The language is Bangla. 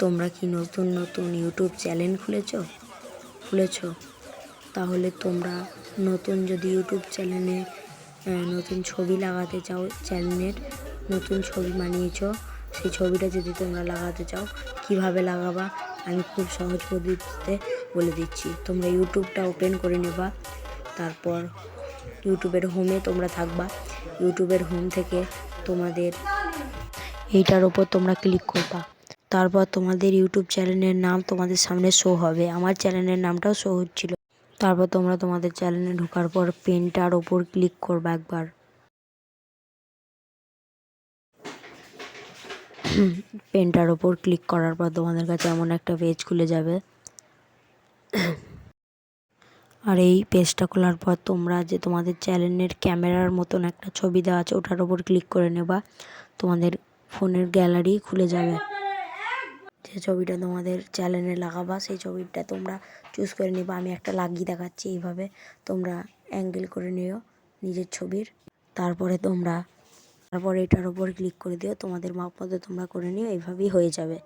তোমরা কি নতুন নতুন ইউটিউব চ্যানেল খুলেছ? খুলেছ? তাহলে তোমরা নতুন যদি ইউটিউব চ্যানেলে নতুন ছবি লাগাতে চাও, চ্যানেলের নতুন ছবি বানিয়েছ, সেই ছবিটা যদি তোমরা লাগাতে চাও, কীভাবে লাগাবা? আমি খুব সহজ পদ্ধতিতে বলে দিচ্ছি। তোমরা ইউটিউবটা ওপেন করে নেবা, তারপর ইউটিউবের হোমে তোমরা থাকবা। ইউটিউবের হোম থেকে তোমাদের এইটার ওপর তোমরা ক্লিক করবা। তারপর তোমাদের ইউটিউব চ্যানেলের নাম তোমাদের সামনে শো হবে। আমার চ্যানেলের নামটাও শো হচ্ছিল। তারপর তোমরা তোমাদের চ্যানেলে ঢোকার পর পেনটার ওপর ক্লিক করবা একবার। পেনটার ওপর ক্লিক করার পর তোমাদের কাছে এমন একটা পেজ খুলে যাবে। আর এই পেজটা খোলার পর তোমরা যে তোমাদের চ্যানেলের ক্যামেরার মতন একটা ছবি দেওয়া আছে, ওটার ওপর ক্লিক করে নেবা। তোমাদের ফোনের গ্যালারি খুলে যাবে। যে ছবিটা তোমাদের চ্যানেলে লাগাবা, সেই ছবিটা তোমরা চুজ করে নেবা। আমি একটা লাগিয়ে দেখাচ্ছি এইভাবে। তোমরা অ্যাঙ্গেল করে নিও নিজের ছবির। তারপরে তোমরা, তারপরে এটার ওপর ক্লিক করে দিও। তোমাদের মাপ মতো তোমরা করে নিও। এইভাবেই হয়ে যাবে।